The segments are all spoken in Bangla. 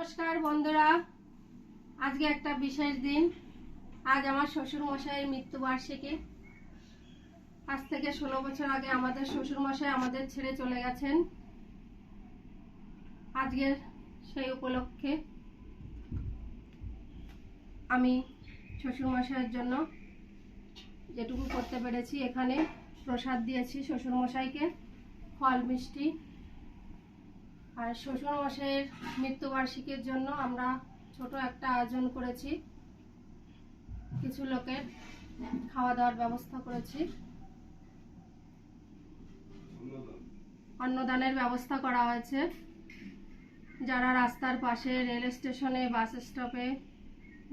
নমস্কার বন্ধুরা। আজকে একটা বিশেষ দিন। আজ আমার শ্বশুর মশাইয়ের মৃত্যুবার্ষিকী। আজ থেকে ষোলো বছর আগে আমাদের শ্বশুর মশাই আমাদের ছেড়ে চলে গেছেন। আজকের সেই উপলক্ষে আমি শ্বশুর মশাইয়ের জন্য যেটুকু করতে পেরেছি এখানে প্রসাদ দিয়েছি শ্বশুর মশাইকে ফল, মিষ্টি আর শ্বশুর মশাইয়ের মৃত্যুবার্ষিকীর জন্য আমরা ছোট একটা আয়োজন করেছি। কিছু লোকের খাওয়া দাওয়ার ব্যবস্থা করেছি। অন্নদানের ব্যবস্থা করা হয়েছে। যারা রাস্তার পাশে রেল স্টেশনে, বাস স্টপে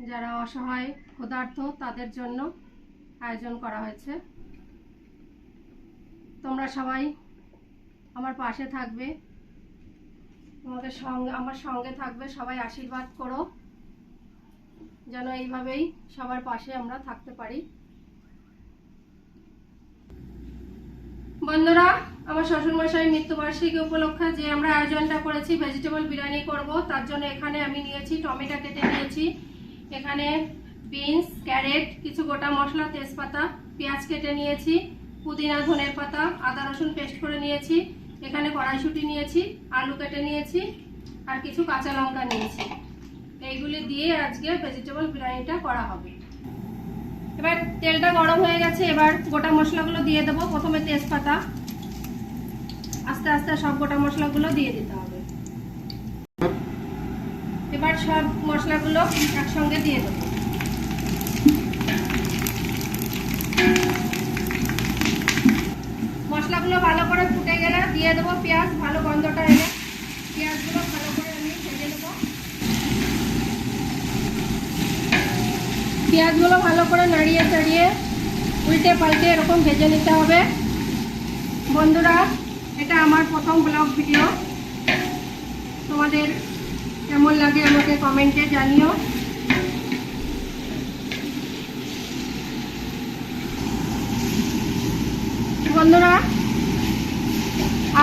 যারা অসহায়, ক্ষুধার্ত, তাদের জন্য আয়োজন করা হয়েছে। তোমরা সবাই আমার পাশে থাকবে। তোমাদের সঙ্গে, আমার সঙ্গে থাকবে, সবাই আশীর্বাদ করো। যেন এইভাবেই সবার পাশে আমরা থাকতে পারি। বন্ধুরা, আমার শ্বশুরমশাই মৃত্যুবার্ষিকী উপলক্ষে যে আমরা আয়োজনটা করেছি ভেজিটেবল বিরিয়ানি করব, তার জন্য এখানে আমি নিয়েছি টমেটো কেটে নিয়েছি। এখানে বিনস ক্যারেট কিছু গোটা মশলা, তেজপাতা, পেঁয়াজ কেটে নিয়েছি, পুদিনা ধনের পাতা আদা, রসুন পেস্ট করে নিয়েছি। এখানে কড়াইশুঁটি নিয়েছি, আলু কেটে নিয়েছি আর কিছু কাঁচা লঙ্কা নিয়েছি। এইগুলি দিয়ে আজকে ভেজিটেবল বিরিয়ানিটা করা হবে। এবার তেলটা গরম হয়ে গেছে, এবার গোটা মশলাগুলো দিয়ে দেবো। প্রথমে তেজপাতা, আস্তে আস্তে সব গোটা মশলাগুলো দিয়ে দিতে হবে। এবার সব মশলাগুলো একসঙ্গে দিয়ে দেবো। মশলাগুলো ভালো করে ফুটে গেলে দিয়ে দেবো পেঁয়াজ, ভালো গন্ধটা এলে। পেঁয়াজগুলো ভালো করে আমি ভেজে নেব। পেঁয়াজগুলো ভালো করে নাড়িয়ে চাড়িয়ে উল্টে পাল্টে এরকম ভেজে নিতে হবে। বন্ধুরা, এটা আমার প্রথম ব্লগ ভিডিও। তোমাদের কেমন লাগে আমাকে কমেন্টে জানিও। বন্ধুরা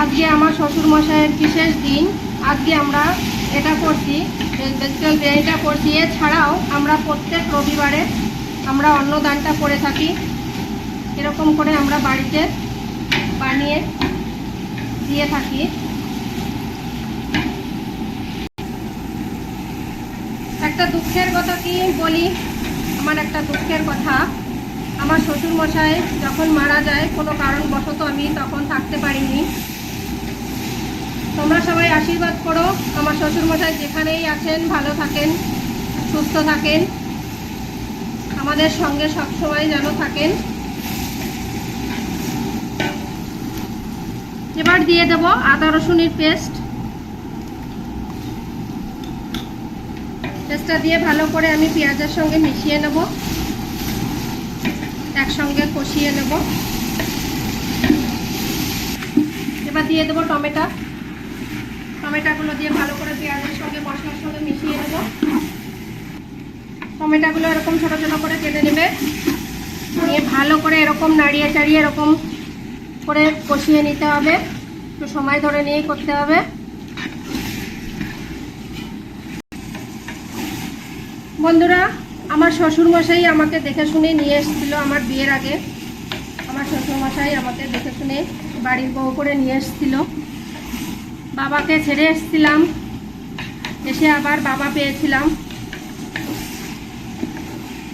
আজকে আমার শ্বশুর মশাইয়ের বিশেষ দিন। আজকে আমরা এটা করছি ভেজিটেবল বিরিয়ানিটা করছি। এছাড়াও আমরা প্রত্যেক রবিবারে আমরা অন্নদানটা করে থাকি। এরকম করে আমরা বাড়িতে বানিয়ে দিয়ে থাকি। একটা দুঃখের কথা কি বলি? আমার একটা দুঃখের কথা। আমার শ্বশুর মশাই যখন মারা যায়, কোনো কারণবশত আমি তখন থাকতে পারিনি। তোমরা সবাই আশীর্বাদ করো। আমার শ্বশুর মশাই যেখানেই আছেন, ভালো থাকেন, সুস্থ থাকেন। আমাদের সঙ্গে সবসময় যেন থাকেন। এবার দিয়ে দেব আদা রসুনের পেস্ট। পেস্টটা দিয়ে ভালো করে আমি পেঁয়াজের সঙ্গে মিশিয়ে নেব। একসঙ্গে কষিয়ে নেব। এবার দিয়ে দেবো টমেটো। টমেটোগুলো দিয়ে ভালো করে পেঁয়াজের সঙ্গে মশলার সঙ্গে মিশিয়ে নেব। টমেটাগুলো এরকম ছোটো ছোটো করে কেটে নেবে। নিয়ে ভালো করে এরকম নাড়িয়ে চাড়িয়ে এরকম করে কষিয়ে নিতে হবে। একটু সময় ধরে নিয়েই করতে হবে। বন্ধুরা, আমার শ্বশুরমশাই আমাকে দেখে শুনে নিয়ে এসেছিল আমার বিয়ের আগে। আমার শ্বশুরমশাই আমাকে দেখে শুনে বাড়ির বউ করে নিয়ে এসেছিল। বাবাকে ছেড়ে এসেছিলাম। এসে আবার বাবা পেয়েছিলাম।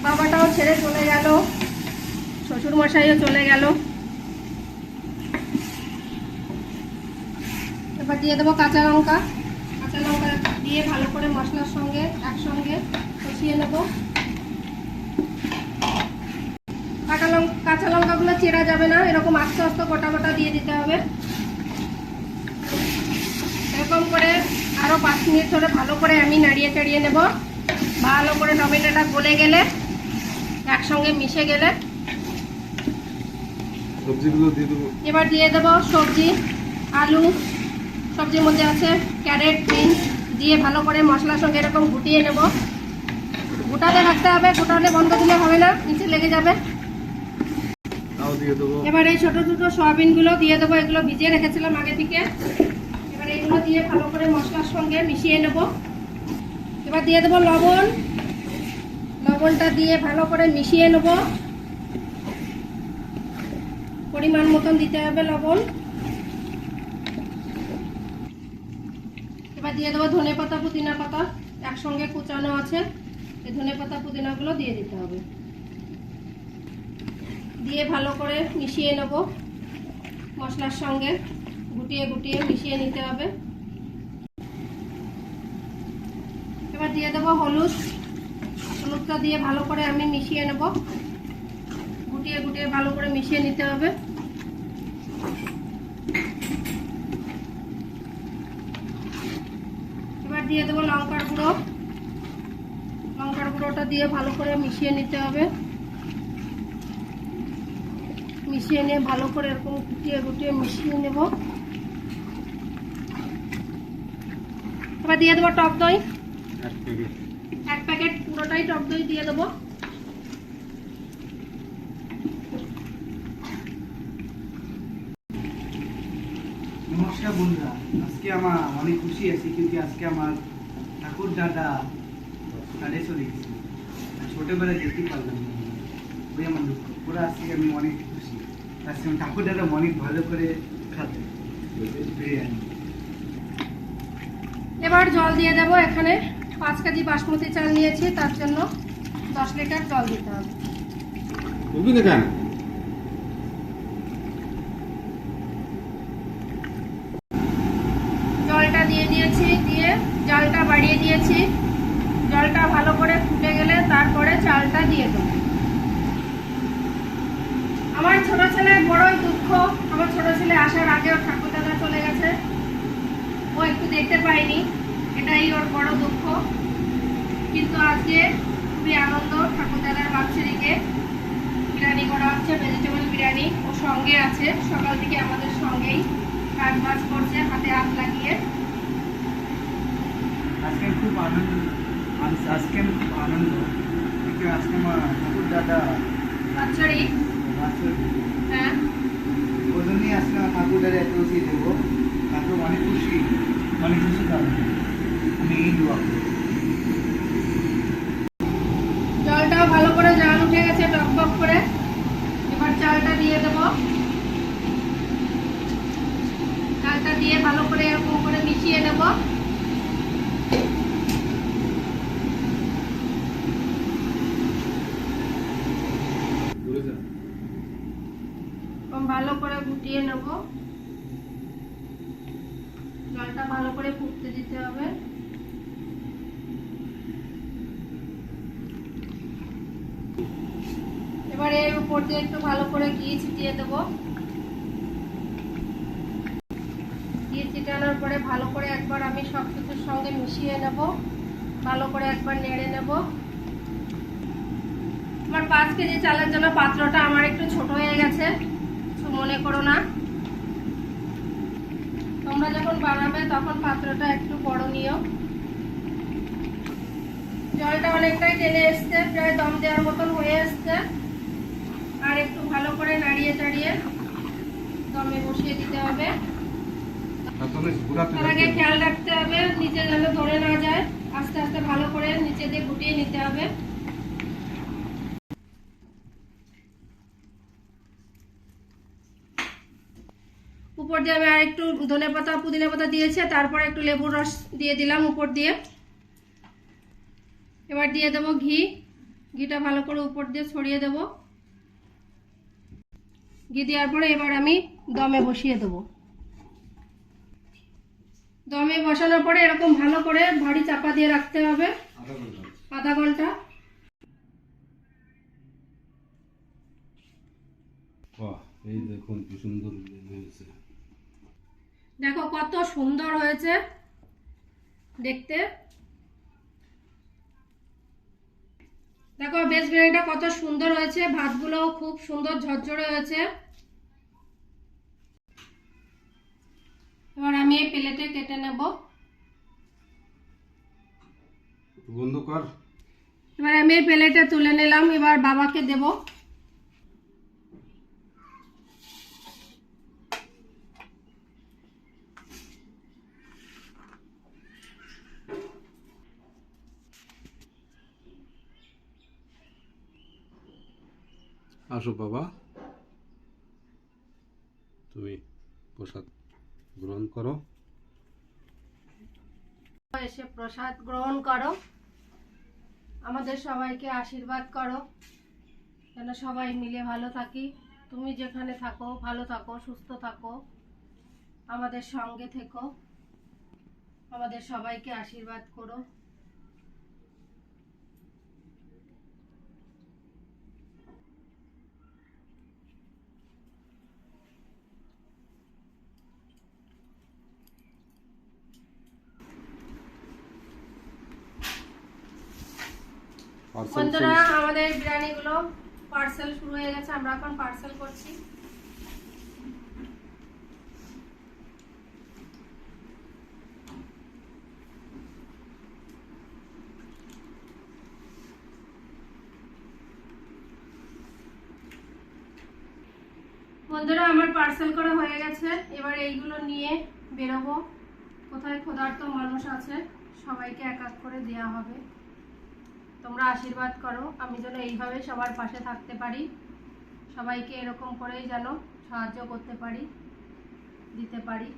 বাবাটাও ছেড়ে চলে গেল। শ্বশুরমশাইও চলে গেল। এবার দিয়ে দেবো কাঁচা লঙ্কা। কাঁচা লঙ্কা দিয়ে ভালো করে মশলার সঙ্গে একসঙ্গে কষিয়ে নেব। কাঁচা লঙ্কা কাঁচা লঙ্কাগুলো চেরা যাবে না, এরকম আস্তে আস্তে গোটা গোটা দিয়ে দিতে হবে। এরকম করে আরও পাঁচ মিনিট ধরে ভালো করে আমি নাড়িয়ে চাড়িয়ে নেব। ভালো করে টমেটোটা গলে গেলে একসঙ্গে মিশে গেলে। এবার দিয়ে দেবো সবজি আলু সবজির মধ্যে আছে ক্যারেট বিনস দিয়ে ভালো করে মশলার সঙ্গে এরকম গুটিয়ে নেব। গোটাতে রাখতে হবে গোটালে বন্ধ দিলে হবে না নিচে লেগে যাবে। এবার এই ছোট ছোট সয়াবিনগুলো দিয়ে দেবো এগুলো ভিজিয়ে রেখেছিলাম আগে থেকে। এবার দিয়ে ভালো করে মশলার সঙ্গে মিশিয়ে নেব। এবার দিয়ে দেবো লবণ। লবণটা দিয়ে ভালো করে মিশিয়ে নেব। পরিমাণ মতন দিতে হবে লবণ। এবার দিয়ে দেবো ধনে পাতা, পুদিনা পাতা একসঙ্গে কুচানো আছে। এই ধনে পাতা, পুদিনাগুলো দিয়ে দিতে হবে। দিয়ে ভালো করে মিশিয়ে নেব মশলার সঙ্গে। গুটিয়ে গুটিয়ে মিশিয়ে নিতে হবে। এবার দিয়ে দেবো হলুদ। হলুদটা দিয়ে ভালো করে আমি মিশিয়ে নেব। গুটিয়ে গুটিয়ে ভালো করে মিশিয়ে নিতে হবে। এবার দিয়ে দেবো লঙ্কার গুঁড়ো। লঙ্কার গুঁড়োটা দিয়ে ভালো করে মিশিয়ে নিতে হবে। মিশিয়ে নিয়ে ভালো করে এরকম গুটিয়ে গুটিয়ে মিশিয়ে নেব। এবার দিয়ে দেবো টক দই। এক প্যাকেট। পুরোটাই টক দই দিয়ে দেবো। নমস্কার বন্ধুরা আজকে আমার অনেক খুশি আছি কিন্তু আজকে আমার ঠাকুর দাদা কালে চলে গেছে। ছোটবেলায় যেতে পারলাম না। ওই আমার দুঃখ। পুরো আজকে আমি অনেক খুশি। আজকে আমার ঠাকুর দাদা অনেক ভালো করে খাবে। বিরিয়ানি এবার জল দিয়ে দেবো এখানে। পাঁচ কেজি বাসমতি চাল নিয়েছি তার জন্য দশ লিটার জল দিতে হবে। জলটা দিয়ে দিয়েছি দিয়ে জলটা বাড়িয়ে দিয়েছি। জলটা ভালো করে ফুটে গেলে তারপরে চালটা দিয়ে দেবো। আমার ছোট ছেলে বড়ই দুঃখ। আমার ছোট ছেলে আসার আগেও ঠাকুর দাদা চলে গেছে ও একটু দেখতে পাইনি। এটাই ওর বড় দুঃখ। কিন্তু আজকে খুবই আনন্দ ঠাকুর দাদার বাচ্চারিকে বিরিয়ানি করা হচ্ছে ভেজিটেবল বিরিয়ানি। ও সঙ্গে আছে সকাল থেকে আমাদের সঙ্গেই। কাজ বাজ করছে হাতে হাত লাগিয়ে। আজকে খুব আনন্দ আজকে আমি খুব আনন্দ। আজকে আমার ঠাকুর দাদা বাচ্চারি হ্যাঁ। ওই জন্যই আজকে আমার ঠাকুর দাদা এত দেবো। ঠাকুর অনেক খুশি। অনেক খুশি পাবো আমি এই দোয়া করি। জলটাও ভালো করে জাল উঠে গেছে টক টক করে। এবার চালটা দিয়ে দেব। চালটা দিয়ে ভালো করে এরকম করে মিশিয়ে যা। ভালো করে গুটিয়ে নেব। জলটা ভালো করে ফুটতে দিতে হবে। এবার এর উপর দিয়ে একটু ভালো করে ঘি ছিটিয়ে দেবো। ঘি ছিটানোর পরে ভালো করে একবার আমি সব কিছুর সঙ্গে মিশিয়ে নেব। ভালো করে একবার নেড়ে নেব। আমার পাঁচ কেজি চালের জন্য পাত্রটা আমার একটু ছোট হয়ে গেছে মনে করো না। তোমরা যখন বানাবে তখন পাত্রটা একটু বড় নিও। জলটা অনেকটাই টেনে এসছে প্রায় দম দেওয়ার মতন হয়ে এসছে। আর একটু ভালো করে নাড়িয়ে চাড়িয়ে দমে বসিয়ে দিতে হবে। তার আগে খেয়াল রাখতে হবে নিচে যেন ধরে না যায়। আস্তে আস্তে ভালো করে নিচে দিয়ে গুটিয়ে নিতে হবে। উপর দিয়ে আমি আর একটু ধনে পাতা, পুদিনা পাতা দিয়েছি, তারপর একটু লেবুর রস দিয়ে দিলাম উপর দিয়ে। এবার দিয়ে দেবো ঘি। ঘিটা ভালো করে উপর দিয়ে ছড়িয়ে দেব। ঘি দেওয়ার পরে এবার আমি দমে বসিয়ে দেবো। দমে বসানোর পরে এরকম ভালো করে ভারী চাপা দিয়ে রাখতে হবে। আধা ঘণ্টা। এই দেখুন কি সুন্দর হয়েছে দেখো কত সুন্দর হয়েছে দেখতে। দেখো ভেজ বিরিয়ানিটা কত সুন্দর হয়েছে ভাতগুলো খুব সুন্দর ঝরঝরে হয়েছে। এবার আমি এই প্লেটে কেটে নেব। বন্ধ কর। এবার আমি এই প্লেটে তুলে নিলাম এবার বাবাকে দেব। আসো বাবা তুমি প্রসাদ গ্রহণ করো এসে প্রসাদ গ্রহণ করো। আমাদের সবাইকে আশীর্বাদ করো। যেন সবাই মিলে ভালো থাকি। তুমি যেখানে থাকো, ভালো থাকো, সুস্থ থাকো। আমাদের সঙ্গে থেকো। আমাদের সবাইকে আশীর্বাদ করো। বন্ধুরা আমাদের বিরিয়ানিগুলো পার্সেল শুরু হয়ে গেছে আমরা এখন পার্সেল করছি। বন্ধুরা আমার পার্সেল করা হয়ে গেছে। এবার এইগুলো নিয়ে বেরোবো। কোথায় ক্ষুধার্ত মানুষ আছে সবাইকে এক এক করে দেওয়া হবে। তোমরা আশীর্বাদ করো, আমি যেন এইভাবে সবার পাশে থাকতে পারি। সবাইকে এরকম করেই যেন সাহায্য করতে পারি, দিতে পারি।